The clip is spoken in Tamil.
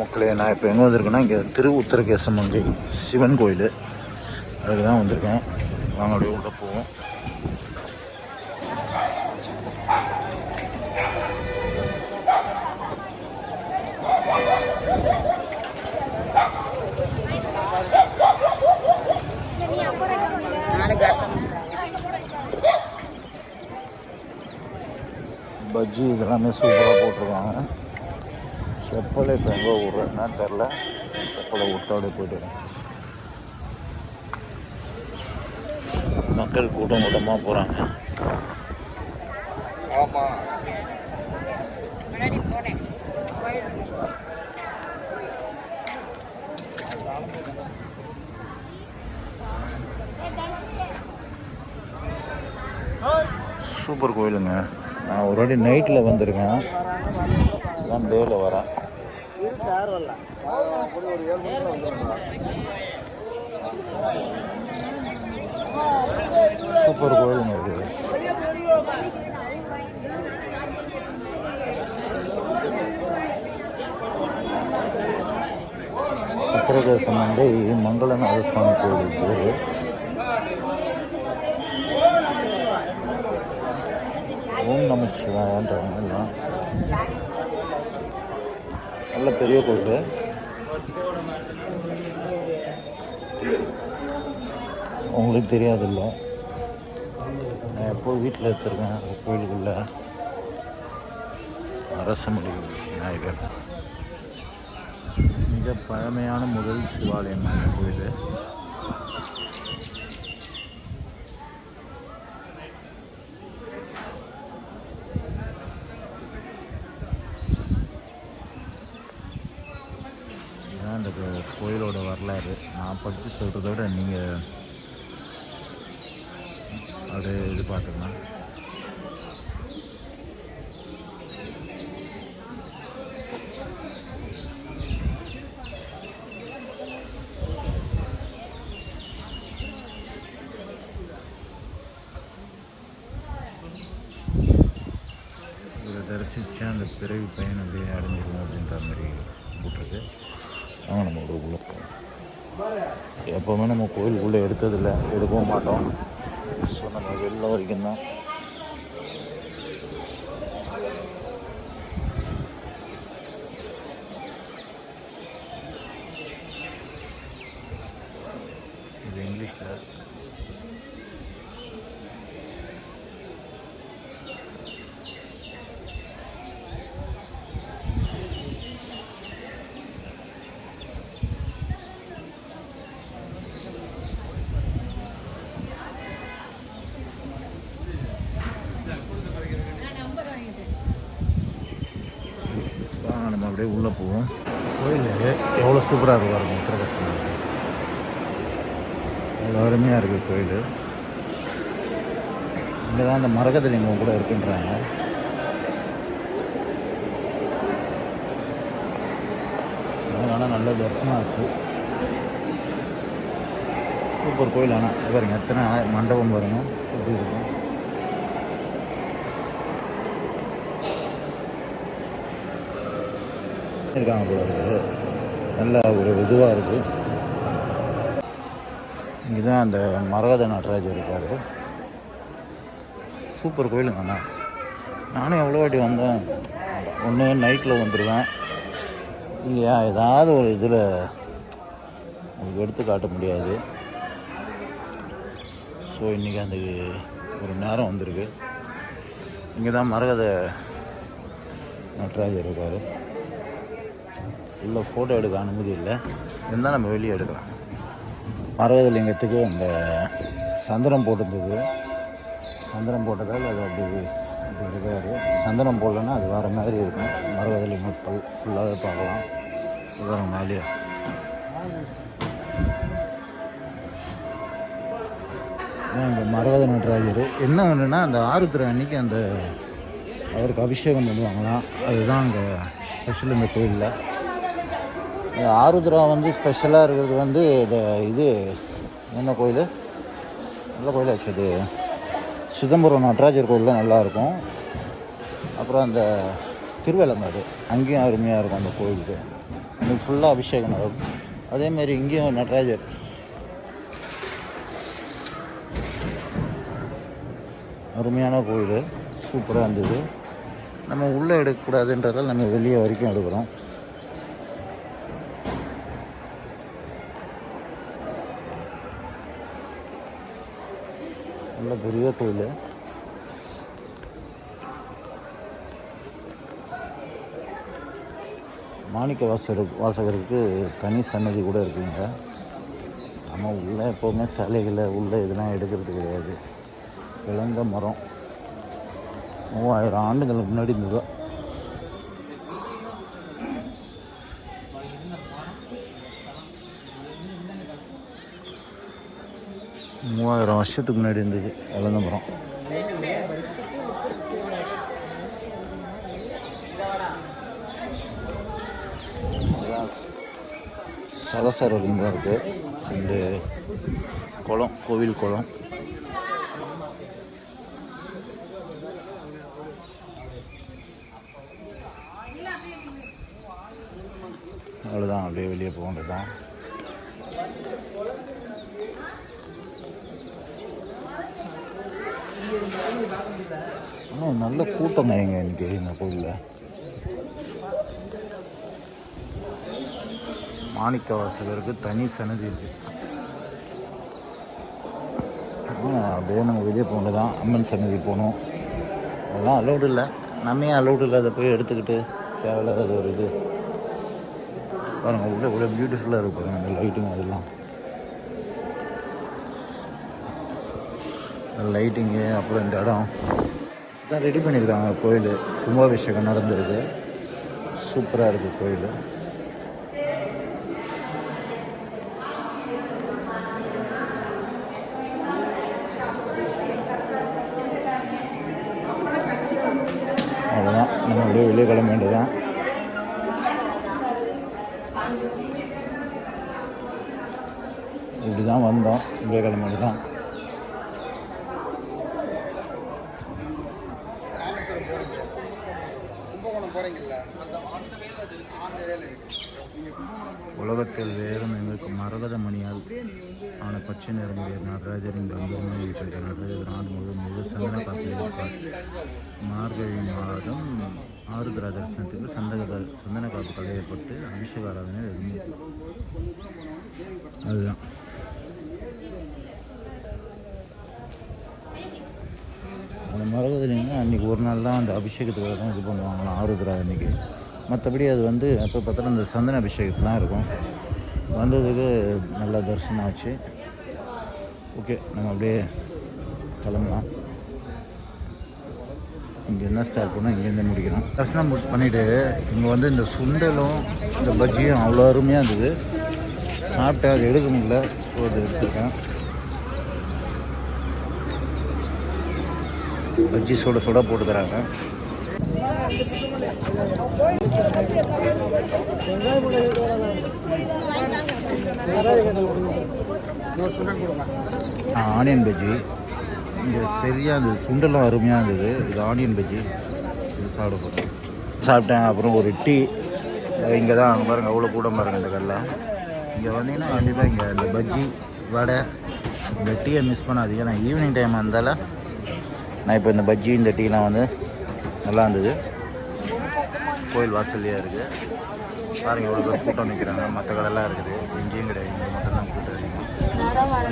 மக்களே நான் இப்போ எங்கே வந்திருக்கேன்னா இங்கே திரு உத்தரகேசமங்கை சிவன் கோயில். அதுக்கு தான் வந்திருக்கேன். வாங்க அப்படியே உள்ள போவோம். பஜ்ஜி இதெல்லாமே சூப்பராக போட்டிருக்காங்க. செப்பலை இப்போ எங்கே விட்றேன்னா தெரில செப்பலை விட்டு அப்படியே போயிட்டு வரேன். மக்கள் கூட்டம் கூட்டமாக போகிறாங்க சூப்பர் கோயிலுங்க நான் ஒரு வாட்டி நைட்டில் வந்திருக்கேன். இதான் டேயில் வரேன். சூப்பர் கோயில் இது. உத்தரதேசம் வந்து மங்களநாத சுவாமி கோயில் பேர் ஓம் நம சிவாயன்றாங்க எல்லாம். நல்ல பெரிய கோவில் உங்களுக்கு தெரியாதில்ல. நான் எப்போ வீட்டில் எடுத்துருக்கேன் அந்த கோயிலுக்குள்ள. அரசமொழி விநாயகர். மிக பழமையான முதல் சிவாலயம் கோயில். அந்த கோயிலோட வரலாறு. நான் படித்து சொல்கிறத விட நீங்கள் அப்படியே இது பார்த்துக்கலாம் தரிசித்த அந்த பிறவி பயன் அப்படியே அடைஞ்சிருவோம் அப்படின்ற மாதிரி போட்டிருக்கு அவங்க நம்ம ஒரு உள்ள போவோம் எப்போவுமே நம்ம கோயிலுக்குள்ளே எடுத்ததில்லை எடுக்கவும் மாட்டோம். ஸோ நம்ம வெளில வரைக்கும் தான். இது இங்கிலீஷில் வாங்க நம்ம அப்படியே உள்ளே போவோம். கோயில் எவ்வளோ சூப்பராக இருக்கும் பாருங்க உத்தரகட்சணம் அவ்வளோ அருமையாக இருக்குது கோயில். இங்கே தான் அந்த மரகதலிங்கம் கூட இருக்குன்றாங்க. ஆனால் நல்ல தரிசனம் ஆச்சு சூப்பர் கோயில் ஆனால் பாருங்க எத்தனை மண்டபம் பாருங்க. எப்படி இருக்கும்? இருக்காங்க போல இருக்குது. நல்ல ஒரு இதுவாக இருக்குது இங்கே தான் அந்த மரகத நடராஜர் இருக்கார். சூப்பர் கோயிலுங்க அண்ணா. நானும் எவ்வளோ வாட்டி வந்தேன். ஒன்று நைட்டில் வந்துடுவேன் இங்கே ஏதாவது ஒரு இதில் உங்களுக்கு எடுத்து காட்ட முடியாது. ஸோ இன்றைக்கி அந்த ஒரு நேரம் வந்திருக்கு. இங்கே தான் மரகத நடராஜர் இருக்கார். உள்ள ஃபோட்டோ எடுக்க அனுமதி இல்லை. இருந்தால் நம்ம வெளியே எடுக்கலாம். மரகதலிங்கத்துக்கு அந்த சந்தனம் போட்டிருந்தது. சந்திரம் போட்டதால் அது அப்படி அப்படி இருக்காரு. சந்தனம் போடலன்னா அது வேறு மாதிரி இருக்கும். மரகதலிங்கம் பல் ஃபுல்லாகவே பார்க்கலாம். இதுதான் மேலேயே இந்த மரகத நடராஜர்? என்ன ஒன்றுன்னா அந்த ஆருத்ரா அன்னைக்கு அந்த அவருக்கு அபிஷேகம் பண்ணுவாங்களாம். அதுதான் அங்கே ஸ்பெஷல் இந்த கோயிலில். ஆருத்ரா வந்து ஸ்பெஷலாக இருக்கிறது வந்து இந்த இது என்ன கோயில்? நல்ல கோயிலாச்சு அது சிதம்பரம் நடராஜர் கோயிலில் நல்லாயிருக்கும் அப்புறம் அந்த திருவேலங்காடு அங்கேயும் அருமையாக இருக்கும் அந்த கோயிலுக்கு. இன்னைக்கு ஃபுல்லாக அபிஷேகம் நடக்கும். அதேமாரி இங்கேயும் நடராஜர். அருமையான கோயில். சூப்பராக இருந்தது. நம்ம உள்ளே எடுக்கக்கூடாதுன்றதால் நம்ம வெளியே வரைக்கும் எடுக்கிறோம். நல்ல பெரிய கோயில் மாணிக்க வாசகர் வாசகருக்கு தனி சன்னதி கூட இருக்குங்க நம்ம உள்ளே எப்போவுமே சிலைகளை உள்ளே இதெல்லாம் எடுக்கிறது கிடையாது இழந்த மரம் மூவாயிரம் ஆண்டுகளுக்கு முன்னாடி இருந்ததோ மூவாயிரம் வருஷத்துக்கு முன்னாடி இருந்தது இழந்த சலசர் சலசர இருக்குது இந்த குளம் கோவில் குளம். அவ்வளோதான் அப்படியே வெளியே போக வேண்டியதுதான். ஆனால் நல்ல கூட்டங்க எங்க எனக்கு இந்த கோயிலில். மாணிக்க வாசகருக்கு தனி சன்னதி இருக்குது அப்படியே நம்ம வெளியே போகணும். தான் அம்மன் சன்னதி போகணும். அதெல்லாம் அலௌடு இல்லை. நம்ம ஏன் அலௌடு இல்லை? அதை போய் எடுத்துக்கிட்டு தேவையில்லாத ஒரு இது. பாருங்க உள்ள இவ்வளோ பியூட்டிஃபுல்லாக இருக்கும் அந்த லைட்டிங் அதெல்லாம். லைட்டிங்கு அப்புறம் இந்த இடம். தான் ரெடி பண்ணியிருக்காங்க. கோயில் கும்பாபிஷேகம் நடந்திருக்கு. சூப்பராக இருக்குது கோயில். அவ்வளோதான் நம்ம அப்படியே வெளியே கிளம்ப வேண்டியதான் இப்படி தான் வந்தோம். இப்படியே கிளம்ப வேண்டியதான் உலகத்தில் வேறும் எங்களுக்கு மரகத மணியால் ஆன பச்சை நிறமுடைய நடராஜரின் இந்த அம்புமை நடராஜர் நாடு முழுவதும் முழு சந்தன காப்பில் இருப்பார் மார்கழி மாதம் ஆருத்ரா தரிசனத்துக்கு சந்தக சந்தன காப்பு கலையப்பட்டு அபிஷேக ஆராதனை அதுதான். அந்த மரகதலிங்க அன்றைக்கி ஒரு நாள் தான் அந்த அபிஷேகத்துக்காக தான் இது பண்ணுவாங்களாம் ஆருத்ரா அன்றைக்கி மற்றபடி அது வந்து எப்போ பார்த்தாலும் அந்த சந்தன அபிஷேகத்துலாம் இருக்கும். வந்ததுக்கு நல்லா தரிசனம் ஆச்சு. ஓகே நம்ம அப்படியே கிளம்பலாம். இங்கே என்ன ஸ்டார்ட் பண்ணால் இங்கேருந்து முடிக்கிறோம் தரிசனம் மு- பண்ணிவிட்டு இங்கே வந்து இந்த சுண்டலும் இந்த பஜ்ஜியும் அவ்வளோ அருமையாக இருந்தது. சாப்பிட்டேன் அது எடுக்க முடியல. ஒரு எடுத்துருக்கேன் பஜ்ஜி சுட சுட போட்டுக்கிறாங்க ஆனியன் பஜ்ஜி. இங்கே சரியாக இருந்தது சுண்டெல்லாம் அருமையாக இருந்தது. இது ஆனியன் பஜ்ஜி. இது சாப்பிட போகிறேன் சாப்பிட்டேன். அப்புறம் ஒரு டீ. இங்கே தான் அங்கே பாருங்கள் அவ்வளோ கூட பாருங்க இந்த கடையில். இங்கே வந்தீங்கன்னா கண்டிப்பாக இங்கே இந்த பஜ்ஜி வடை இந்த டீயை மிஸ் பண்ணாதீங்க. நான் ஈவினிங் டைம் வந்தாலும் நான் இப்போ இந்த பஜ்ஜி இந்த டீலாம் வந்து நல்லா இருந்தது. கோயில் வாசல்லையாக இருக்குது பாருங்கள் ஒரு பேர் கூட்டம் நிற்கிறாங்க மற்ற கடைலாம் இருக்குது. இங்கேயும் கிடையாது. இங்கே மட்டும்தான் கூட்டம்